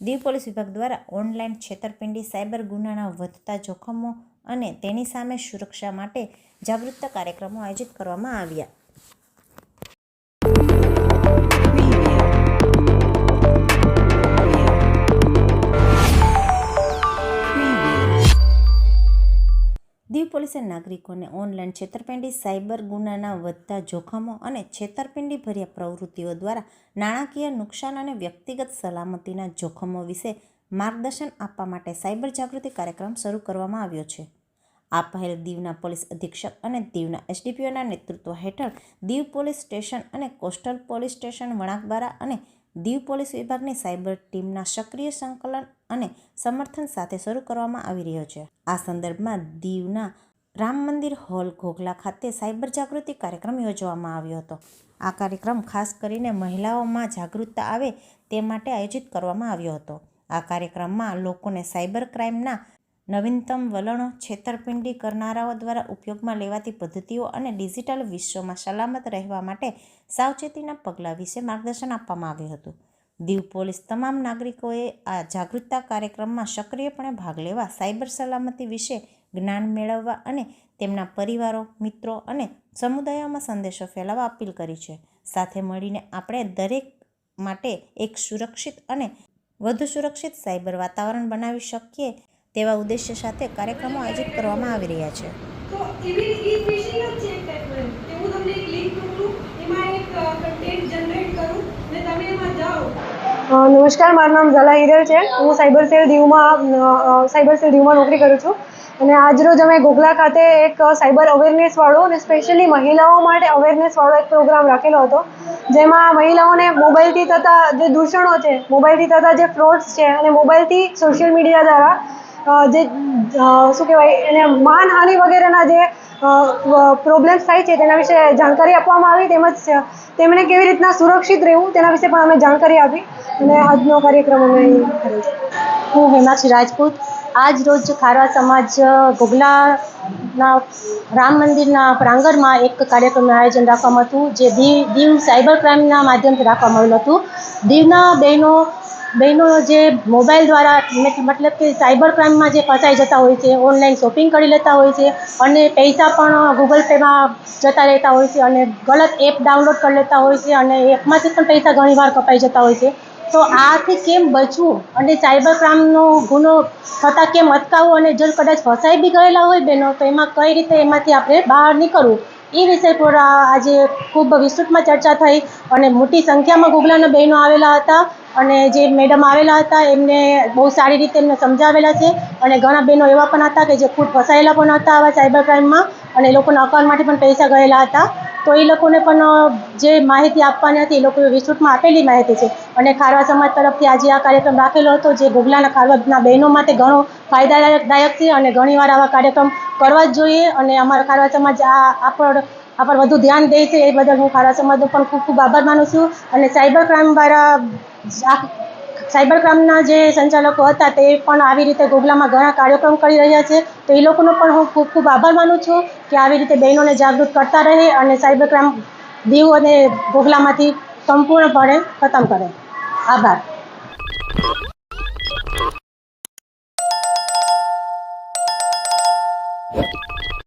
Diu police વિભાગ દ્વારા online છેતરપિંડી, સાયબર ગુનાના વધતા જોખમો અને તેની સામે સુરક્ષા માટે જાગૃતતા કાર્યક્રમો આયોજિત કરવામાં આવ્યા. પોલીસે નાગરિકોને ઓનલાઈન છેતરપિંડી, સાયબર ગુનાના વધતા જોખમો અને છેતરપિંડી ભર્યા પ્રવૃત્તિઓ દ્વારા નાણાકીય નુકસાન અને વ્યક્તિગત સલામતીના જોખમો વિશે માર્ગદર્શન આપવા માટે સાયબર જાગૃતિ કાર્યક્રમ શરૂ કરવામાં આવ્યો છે. આ પહેલ દીવના પોલીસ અધિક્ષક અને દીવના એસડીપીઓના નેતૃત્વ હેઠળ દીવ પોલીસ સ્ટેશન અને કોસ્ટલ પોલીસ સ્ટેશન વણાકબારા અને દીવ પોલીસ વિભાગની સાયબર ટીમના સક્રિય સંકલન અને સમર્થન સાથે શરૂ કરવામાં આવી રહ્યો છે. આ સંદર્ભમાં દીવના રામ મંદિર હોલ ઘોઘલા ખાતે સાયબર જાગૃતિ કાર્યક્રમ યોજવામાં આવ્યો હતો. આ કાર્યક્રમ ખાસ કરીને મહિલાઓમાં જાગૃતતા આવે તે માટે આયોજિત કરવામાં આવ્યો હતો. આ કાર્યક્રમમાં લોકોને સાયબર ક્રાઇમના નવીનતમ વલણો, છેતરપિંડી કરનારાઓ દ્વારા ઉપયોગમાં લેવાતી પદ્ધતિઓ અને ડિજિટલ વિશ્વમાં સલામત રહેવા માટે સાવચેતીના પગલાં વિશે માર્ગદર્શન આપવામાં આવ્યું હતું. દીવ પોલીસ તમામ નાગરિકોએ આ જાગૃતતા કાર્યક્રમમાં સક્રિયપણે ભાગ લેવા સાયબર સલામતી વિશે જ્ઞાન મેળવવા અને તેમના પરિવારો મિત્રો અને સમુદાયોમાં સંદેશો ફેલાવવા અપીલ કરી છે. સાથે મળીને આપણે દરેક માટે એક સુરક્ષિત અને વધુ સુરક્ષિત સાયબર વાતાવરણ બનાવી શકીએ તેવા ઉદ્દેશ્ય સાથે કાર્યક્રમો આયોજિત કરવામાં આવી રહ્યા છે. તો એવી એ ફિશિંગ જ છે એક ટાઈપનું. કે હું તમને એક લિંક મોકલું એમાં એક કન્ટેન્ટ જનરેટ કરું ને તમે એમાં જાઓ. નમસ્કાર મારું નામ ઝલા હિરલ છે. હું સાયબર સેલ દીવમાં સાયબર સેલ દીવમાં નોકરી કરું છું. અને આજરોજ અમે ગોગલા ખાતે એક સાયબર અવેરનેસ વાળો અને સ્પેશિયલી મહિલાઓ માટે અવેરનેસ વાળો એક પ્રોગ્રામ રાખેલો હતો. જેમાં મહિલાઓને મોબાઈલથી થતા જે દૂષણો છે મોબાઈલથી થતા જે ફ્રોડ્સ છે અને મોબાઈલથી સોશિયલ મીડિયા દ્વારા જે શું કહેવાય, એને માનહાનિ વગેરેના જે પ્રોબ્લેમ્સ થાય છે તેના વિશે જાણકારી આપવામાં આવી તેમજ, તેમણે કેવી રીતના સુરક્ષિત રહેવું તેના વિશે પણ અમે જાણકારી આપી અને આજનો કાર્યક્રમ અમે કર્યો હું હેમાક્ષી રાજપૂત આજ રોજ ખારવા સમાજ ઘોઘલાના રામ મંદિરના પ્રાંગણમાં એક કાર્યક્રમનું આયોજન રાખવામાં હતું, જે દીવ દીવ સાયબર ક્રાઇમના માધ્યમથી રાખવામાં આવેલું હતું. દીવના બહેનો બહેનો જે મોબાઈલ દ્વારા મતલબ કે સાયબર ક્રાઇમમાં જે ફસાઈ જતા હોય છે, ઓનલાઈન શોપિંગ કરી લેતા હોય છે, અને પૈસા પણ ગૂગલ પેમાં જતા રહેતા હોય છે, અને ગલત એપ ડાઉનલોડ કરી લેતા હોય છે, અને એપમાંથી પણ પૈસા ઘણીવાર કપાઈ જતા હોય છે. તો આથી કેમ બચવું? અને સાયબર ક્રાઇમનો ગુનો થતાં કેમ અટકાવવું? અને જો કદાચ ફસાઈ બી ગયેલા હોય બહેનો, તો એમાં કઈ રીતે એમાંથી આપણે બહાર નીકળવું? એ વિષય પર આજે ખૂબ વિસ્તૃતમાં ચર્ચા થઈ અને મોટી સંખ્યામાં ગુગલાના બહેનો આવેલા હતા અને જે મેડમ આવેલા હતા, એમને બહુ સારી રીતે એમને સમજાવેલા છે. અને ઘણા બહેનો એવા પણ હતા કે જે ખુદ ફસાયેલા પણ હતા આવા સાયબર ક્રાઇમમાં અને એ લોકોના અકાઉન્ટમાંથી પણ પૈસા ગયેલા હતા. તો એ લોકોને પણ જે માહિતી આપવાની હતી એ લોકોએ વિસ્તૃતમાં આપેલી માહિતી છે. અને ખારવા સમાજ તરફથી આજે આ કાર્યક્રમ રાખેલો હતો, જે ગુગલાના ખારવાના બહેનો માટે ઘણો ફાયદાદાયક છે અને ઘણીવાર આવા કાર્યક્રમ કરવા જ જોઈએ. અને અમારા ખારવા સમાજ આ આપણ આપણ વધુ ધ્યાન દે છે. એ બદલ હું ખારવા સમાજનો પણ ખૂબ ખૂબ આભાર માનું છું. અને સાયબર ક્રાઇમ દ્વારા સાયબર ક્રાઇમના જે સંચાલકો હતા તે પણ આવી રીતે ગોગલામાં ઘણા કાર્યક્રમ કરી રહ્યા છે. તો એ લોકોનો પણ હું ખૂબ ખૂબ આભાર માનું છું કે આવી રીતે બહેનોને જાગૃત કરતા રહે અને સાયબર ક્રાઇમ દીવ અને ગોગલામાંથી સંપૂર્ણપણે ખતમ કરે. આભાર.